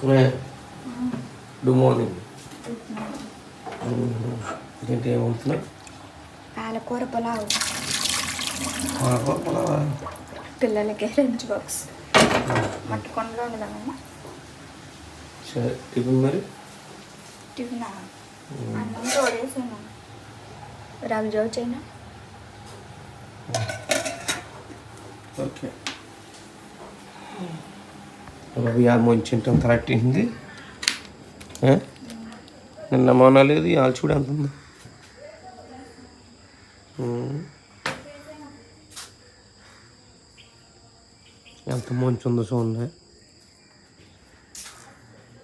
Good morning ఏంటి ఏమవుతున్నాయి పాలకూర పులావ్ పొలావా పిల్లలకి లంచ్ బాక్స్ మట్టుకొండలో ఉండదామమ్మా సరే టిఫిన్ మరి టిఫిన్ అన్నం తోడేసాను రవి జో చైనా ఓకే రవి ఆ మంచి కరెక్ట్ అయింది. నిన్న మొన్న లేదు ఇవాళ చూడు ఎంత ఉంది. ఎంత మంచి ఉందో చూడండి.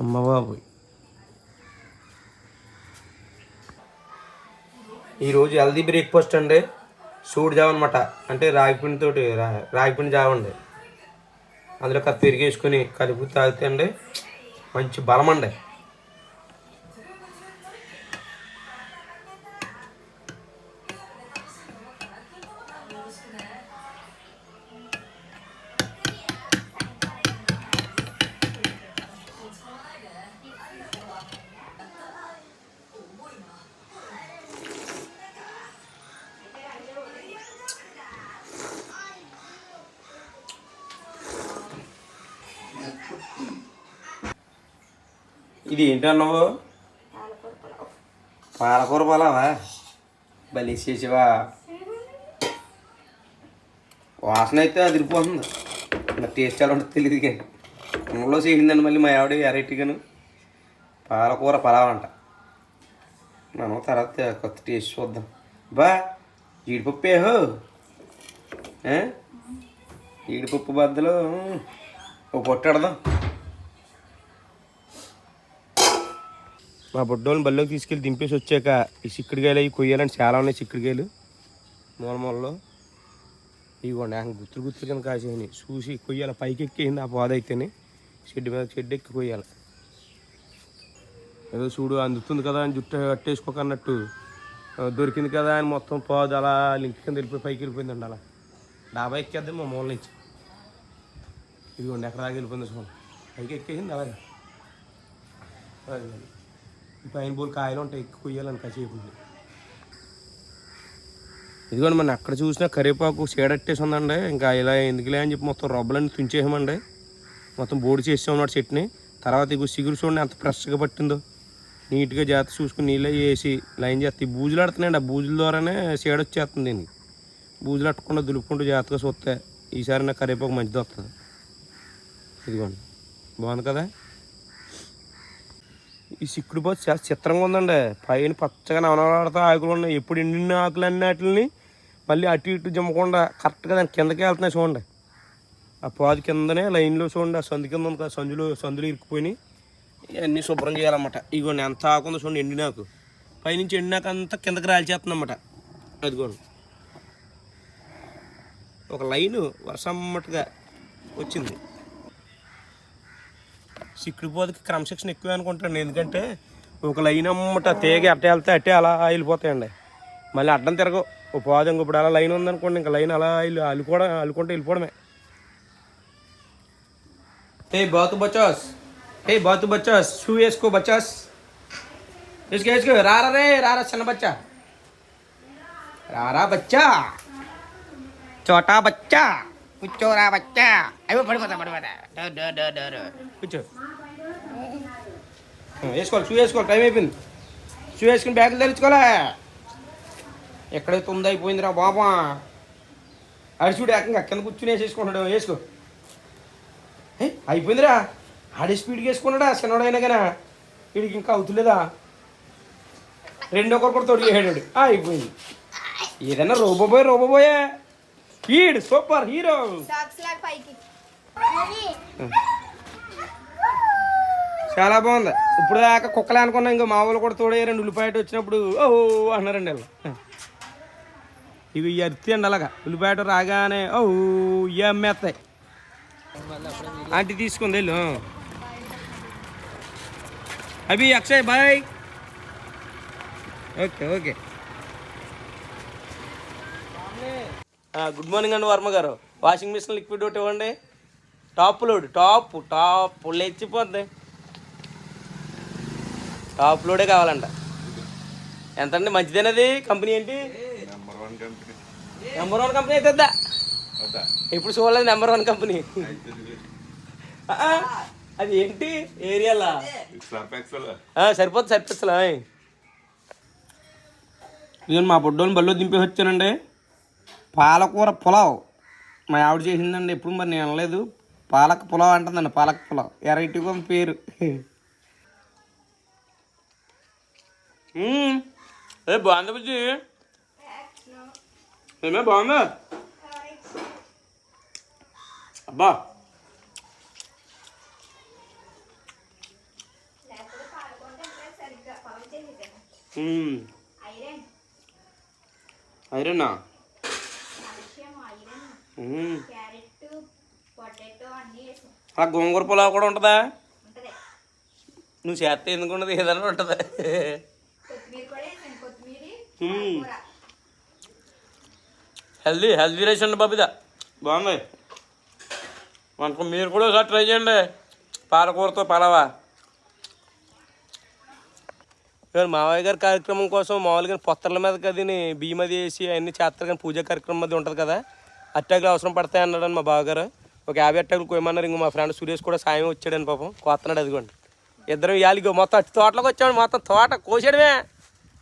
అమ్మ బాబోయ్. ఈరోజు హెల్దీ బ్రేక్ఫాస్ట్ అండి. సూడు జావ అనమాట అంటే రాగిపిండితోటి రా రాగిపిండి జావ అండి. అందులో కాస్త పెరిగి కలుపు కలిపి తాగితే అండి మంచి బలం అండి. ఇది ఏంటన్నావు పాలకూర పాలకూర పొలావా బలి చేసేవా. వాసన అయితే అదిరిపోతుంది. మరి టేస్ట్ ఎలా ఉంటుంది తెలియదు కానీ కుండలో చేసిందండి మళ్ళీ మా ఆవిడ వెరైటీగాను. పాలకూర పలావ్ అంట. మనం తర్వాత కొత్త టేస్ట్ చూద్దాం. బా జీడిపప్పు ఏహో జీడిపప్పు బద్దలు ఒక పొట్టడదాం మా బుడ్డోని బల్లోకి తీసుకెళ్ళి దింపేసి వచ్చాక ఈ చిక్కుడుకాయలు అవి కొయ్యాలని చాలా ఉన్నాయి చిక్కుడుకాయలు. మూల మూలలో. ఇవ్వండి ఆయన గుత్తులు గుత్తులు కింద కాసేయని చూసి కొయ్యాలి. పైకి ఎక్కేసింది ఆ పాద అయితేనే. షెడ్ మీద షెడ్ ఎక్కి కొయ్యాలి. ఏదో చూడు అందుతుంది కదా అని జుట్టు కట్టేసుకోకన్నట్టు. దొరికింది కదా అని మొత్తం పాదు అలా లింక్ కింద వెళ్ళిపోయి పైకి వెళ్ళిపోయిందండి అలా. డాబా ఎక్కేద్దాం మా మూల నుంచి. ఇదిగోండి ఎక్కడ దాకా వెళ్ళిపోయింది చూడండి. పైకి ఎక్కేసింది అలాగే. అది. పైన బోల్ కాయలు ఉంటాయి ఎక్కువ కొయ్యాలని కాసేపు ఇదిగోండి మన అక్కడ చూసినా కరివేపాకు చీడట్టేసి ఉందండి ఇంకా ఇలా ఎందుకులే అని చెప్పి మొత్తం రబ్బలన్నీ తుంచేసామండి. మొత్తం బోడి చేసామన్నమాట చెట్టుని. తర్వాత ఇగో సిగురు చూడండి ఎంత ఫ్రెష్గా పట్టిందో. నీట్గా జాగ్రత్త చూసుకుని నీళ్ళే వేసి లైన్ చేస్తే ఈ బూజులు ఆడుతున్నాయండి. ఆ బూజుల ద్వారానే చీడొచ్చేస్తుంది దీనికి. బూజులు అట్టకుండా దులుపుకుంటూ జాగ్రత్తగా చూస్తే ఈసారి నాకు కరివేపాకు మంచిది వస్తుంది. ఇదిగోండి. బాగుంది కదా? ఈ సిక్కుడు పోతే చాలా చిత్రంగా ఉందండి. పైన పచ్చగా నవనలాడుతూ ఆకులు ఉన్నాయి. ఎప్పుడు ఎండిన ఆకులు అన్ని వాటిని మళ్ళీ అటు ఇటు జమ్మకుండా కరెక్ట్గా దాని కిందకి వెళ్తున్నాయి చూడండి. ఆ పాది కిందనే లైన్లో చూడండి. ఆ సందు కింద ఉంది కదా సందులో సందులో ఇరుక్కుపోయి ఇవన్నీ శుభ్రం చేయాలన్నమాట. ఇగోండి ఎంత ఆకుందో చూడండి చూడండి ఎండినాకు పైనుంచి ఎండినాక అంతా కిందకి రాల్చేస్తుందన్నమాట. అదిగోండి. ఒక లైను వర్షమ్మట్టుగా వచ్చింది. సిక్కుడు పోతకి క్రమశిక్షణ ఎక్కువ అనుకుంటాను ఎందుకంటే ఒక లైన్ అమ్మట తేగ అట్టే వెళ్తే అట్టే అలా వెళ్ళిపోతాయండి. మళ్ళీ అడ్డం తిరగవు. ఓ పోదు ఇంక ఇప్పుడు అలా లైన్ ఉందనుకోండి ఇంకా లైన్ అలా వెళ్ళి అల్లుకోవడం అల్లుకుంటే వెళ్ళిపోవడమే. ఏ బాతు బచాస్. ఏ బాతు బచాస్. షూ వేసుకో బచాస్. వేసుకో వేసుకో. రారా రే రారా చిన్న బచ్చా. రారా బచ్చా. చోటా బచ్చా. కూర్చోరా బచ్చా. అయ్యో పడిపోతా పడిపోతా. డ, డ, డ, డ, డ. కూర్చో. వేసుకోవాలి షూ వేసుకోవాలి టైం అయిపోయింది. షూ వేసుకుని బ్యాగులు తెరుచుకోలే ఎక్కడైతే ఉందో అయిపోయిందిరా బాబా. ఆడి చూడు ఏకంగా కింద కూర్చుని వేసేసుకుంటాడు వేసుకో. ఏ అయిపోయిందిరా? ఆడే స్పీడ్గా వేసుకున్నాడా చిన్నవాడైనా కానీ వీడికి ఇంకా అవుతులేదా? రెండో ఒకరు తోడు చేసాడు అయిపోయింది. ఏదన్నా రోబోబోయ్ రోబోబోయే. ఈడు సూపర్ హీరో. చాలా బాగుంది. ఇప్పుడు దాకా కుక్కలే అనుకున్నా ఇంకా మా వాళ్ళు కూడా రెండు ఉల్లిపాయట వచ్చినప్పుడు ఓ అన్నారండి వాళ్ళు. ఇది ఈ అరితి అండి అలాగా. ఉల్లిపాయట రాగానే ఓ ఇవి అమ్మేస్తాయి. ఆంటీ తీసుకుంది వెళ్ళు. అభి Akshay bye. Okay okay. Good morning అండి వర్మ గారు. వాషింగ్ మిషన్ లిక్విడ్ ఒకటి ఇవ్వండి. టాప్ లోడ్ టాప్ టాప్ లేచిపోద్ది టాప్ లోడే కావాలంట. ఎంత అండి మంచిదేనది? కంపెనీ ఏంటి? Number one company number one company అయితే ఎప్పుడు చూడలేదు నెంబర్ వన్ కంపెనీ అది ఏంటి? ఏరియాలా సరిపోతుంది సరిపోతుందా ఇదిగో మా బొడ్డోని బల్లో దింపేసి వచ్చానండి. పాలకూర పులావ్. మా ఆవిడ చేసిందండి. ఎప్పుడు మరి నేను అనలేదు. పాలక పులావ్ అంటుందండి పాలక పులావ్ వెరైటీగా ఉంది పేరు మ్మ్. ఏ బాగుంది బుజ్జి ఏమే బాగుందా అబ్బా లేకపోతే అలా గోంగూర పులావ్ కూడా ఉంటుందా? ఉంటుంది. నువ్వు చేస్తే ఎందుకు ఉండదు ఏదైనా ఉంటుంది. హెల్దీ హెల్దీ రైస్ అండి బాబిదా బాగుంది. మనకు మీరు కూడా ఒకసారి ట్రై చేయండి. పాలకూరతో పలావా. ఇవాళ మావయ్య గారి కార్యక్రమం కోసం మామూలుగా పొత్తల మీద కదిని బియ్యం అది వేసి అవన్నీ చేస్తారు కానీ పూజా కార్యక్రమం అది ఉంటుంది కదా? అట్టాకులు అవసరం పడతాయి అన్నాడని మా బావగారు. ఒక యాభై అట్టాకులు కోయమన్నారు ఇంకో మా ఫ్రెండ్ సురేష్ కూడా సాయం వచ్చాడని పాపం. కోస్తున్నాడు అదిగోండి. ఇద్దరం ఇవాళ మొత్తం అట్టి తోటలోకి వచ్చాడు మొత్తం తోట కోసేయడమే.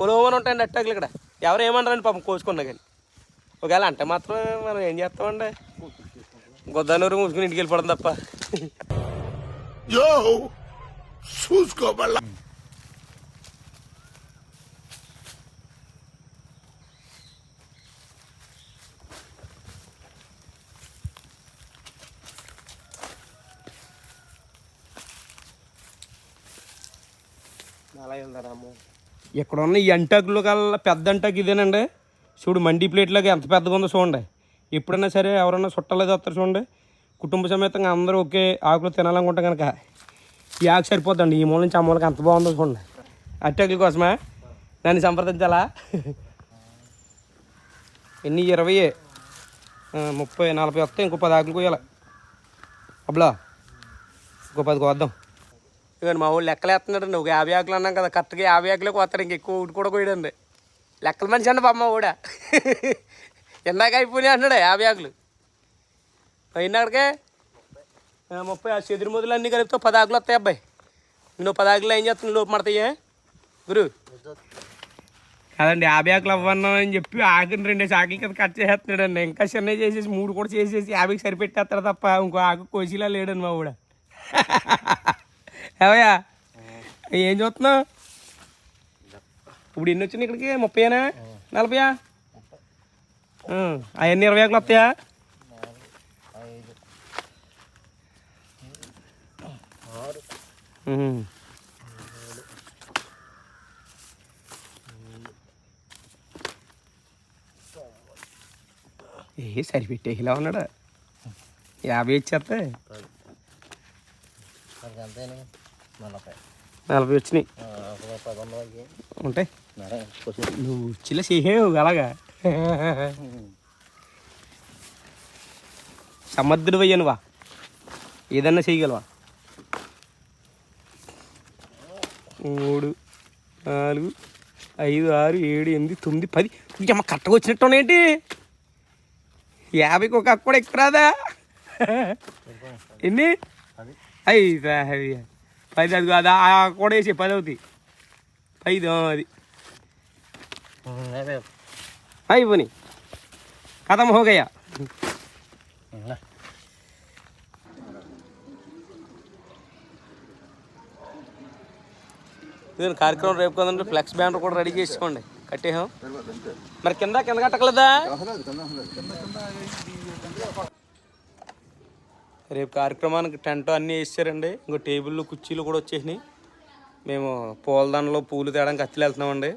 పొలవని ఉంటాయండి అట్టకులు ఇక్కడ. ఎవరు ఏమన్నారండి పాపం కోసుకున్నా కానీ. ఒకవేళ అంటే మాత్రం మనం ఏం చేస్తామండి? గొద్దానూరు మూసుకుని ఇంటికి వెళ్ళిపోవడం తప్ప. Yo, చూసుకోబల్ల ఇక్కడ ఉన్న ఈ అంటాకులు కల్లా పెద్ద అంటాకు ఇదేనండి? చూడు మండి ప్లేట్లాగా ఎంత పెద్దగా ఉందో చూడండి. ఎప్పుడైనా సరే ఎవరైనా చుట్టాలేదు వస్తారు చూడండి. కుటుంబ సమేతంగా అందరూ ఒకే ఆకులు తినాలనుకుంటే కనుక ఈ ఆకు సరిపోద్దండి. ఈ మూల నుంచి ఆ మూలకి ఎంత బాగుందో చూడండి. అట్టాకుల కోసమా? దాన్ని సంప్రదించాలా? ఎన్ని? ఇరవై ముప్పై నలభై వస్తాయి ఇంకో పది ఆకులు కోయాలి అబ్బలా ఇంకో పది కోద్దాం. ఇక మా వాళ్ళు లెక్కలు వేస్తున్నాడండి ఒక యాభై ఆకులు అన్నాం కదా కరెక్ట్గా యాభై ఆకులకు కోస్తాడు ఇంక ఎక్కువ ఊటి కూడా కోయడండి లెక్కల మనిషి అండి బామ్మ కూడా ఇందాక అయిపోయినాయి అన్నాడు యాభై ఆకులు. అయినా ముప్పై ఆ చెదురు మొదలు అన్నీ కలిపితే పది ఆకులు వస్తాయి అబ్బాయి. నువ్వు పది ఆకులు ఏం చేస్తున్నావు లోపు మడతాయే గురు. కాదండి యాభై ఆకులు అవ్వన్నా అని చెప్పి ఆకుని రెండేసి ఆకులు కింద కట్ చేసేస్తున్నాడు అండి. ఇంకా చిన్న చేసేసి మూడు కూడా చేసేసి యాభైకి సరిపెట్టేస్తాడు తప్ప ఇంకో ఆకు కోసిలా లేడండి మా కూడా ఏవయ్యా ఏం చూస్తున్నావు ఇప్పుడు ఎన్ని వచ్చినాయి ఇక్కడికి ముప్పైనా నలభైయా అవన్నీ ఇరవై ఆకులు వస్తాయా ఉహుం. ఏ సరిపెట్టే ఇలా ఉన్నాడు యాభై ఇచ్చేస్తే నలభై. వచ్చినాయి. ఉంటాయి. నువ్వు చిల్ల చేసేవు అలాగా? సముద్రుడు అయ్యానువా ఏదన్నా చేయగలవా? మూడు నాలుగు ఐదు ఆరు ఏడు ఎనిమిది తొమ్మిది పది. అమ్మ కట్టగా వచ్చినట్టు ఉన్నాయేంటి యాభైకి ఒక కూడా ఎక్కువ రాదా ఎన్ని? ఐదు పది అది కాదు? ఆ కూడా వేసి పది అవుతాయి. ఐదు అది. అయిపోయి కథం హోగయ్యా. ఇదిగో కార్యక్రమం రేపు కదండి ఫ్లెక్స్ బ్యానర్ కూడా రెడీ చేసుకోండి. కట్టేహం మరి కింద కింద కట్టకలేదా? రేపు కార్యక్రమానికి టెంట్ అన్నీ వేసారండి. ఇంకో టేబుల్ కుర్చీలు కూడా వచ్చేసినాయి. మేము పూలదండలో పూలు తేడానికి అత్తిలు వెళ్తున్నామండి.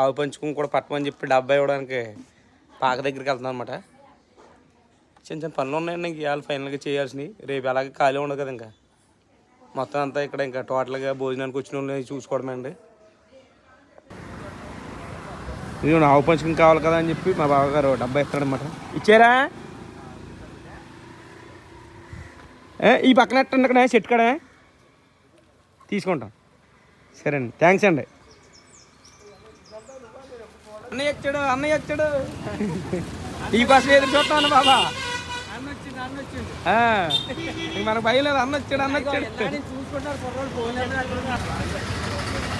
ఆవు పంచుకుని కూడా పట్టమని చెప్పి డబ్బా ఇవ్వడానికి పాక దగ్గరికి వెళ్తున్నాం అనమాట చిన్న చిన్న పనులు ఉన్నాయండి ఇంక ఇవాళ ఫైనల్గా చేయాల్సినవి. రేపు అలాగే ఖాళీ ఉండదు కదా ఇంకా. మొత్తం అంతా ఇక్కడ ఇంకా టోటల్గా భోజనానికి వచ్చిన వాళ్ళని చూసుకోవడమే అండి. నేను ఆవు పంచుకుని కావాలి కదా అని చెప్పి మా బావగారు డబ్బా ఇస్తాడు అనమాట ఇచ్చారా ఏ ఈ పక్కన ఎట్టండి అక్కడ? చెట్టు కడ? తీసుకుంటాం. సరే అండి థ్యాంక్స్ అండి. అన్నయ్య వచ్చాడు అన్నయ్య వచ్చాడు. ఈ కోసం ఎదురు చూస్తాను బాబా. మనకు భయం లేదు. అన్న వచ్చాడు అన్న వచ్చాడు.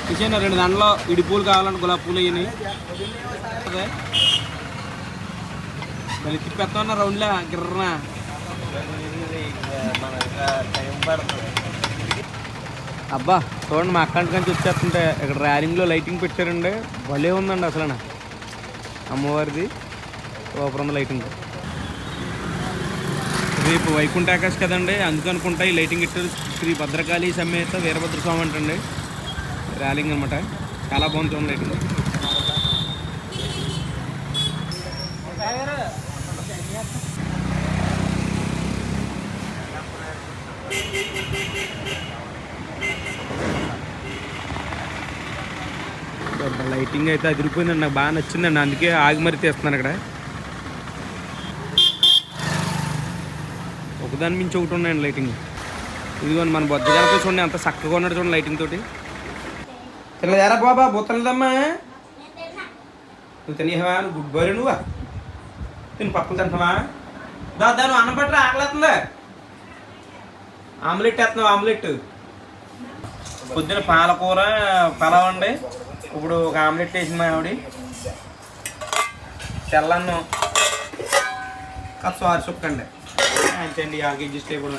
చూసాను రెండు దండలో ఇడి పూలు కావాలంటే గులాబీ పూలు అయ్యి అదే. మళ్ళీ తిప్పేస్తా ఉన్నా రౌండ్లా. గిర్రనా. అబ్బా చూడండి మా అక్కంటి నుంచి వచ్చేస్తుంటే ఇక్కడ ర్యాలింగ్లో లైటింగ్ పెట్టారండి. భలే ఉందండి అసలు అమ్మవారిది సూపర్ లైటింగ్ రేపు వైకుంఠ ఆకాశ్ కదండి అందుకనుకుంటా ఈ లైటింగ్ ఇట్టారు శ్రీ భద్రకాళి సమేత వీరభద్ర స్వామి అంటండి. ర్యాలింగ్ అనమాట చాలా బాగుంది చూడండి లైటింగ్ లైటింగ్ అయితే అదిరిపోయిందండి నాకు బాగా నచ్చిందండి. అందుకే ఆగి మరీ తీస్తున్నాను అక్కడ ఒకదాని మించి ఒకటి ఉన్నాయండి లైటింగ్ ఇదిగోండి మన బొద్ద గణపతి చూడండి. అంత చక్కగా ఉన్నాడు చూడండి లైటింగ్ తోటి. తినలేరా బాబా బుత్తలేదమ్మా నువ్వు తినేవా? నువ్వు గుడ్ బాయ్ నువ్వా. తిను పప్పులు తింటావా దాదా నువ్వు అన్నం పట్టరా? ఆకలేస్తుందా? ఆమ్లెట్ వేస్తున్నావు ఆమ్లెట్? పొద్దున పాలకూర పలావ్ అండి. ఇప్పుడు ఒక ఆమ్లెట్ వేసింది మా ఆవిడ. తెల్లన్నం. కాస్త వారి చుక్కండి అంతే అండి ఆ కేజీ టేబుల్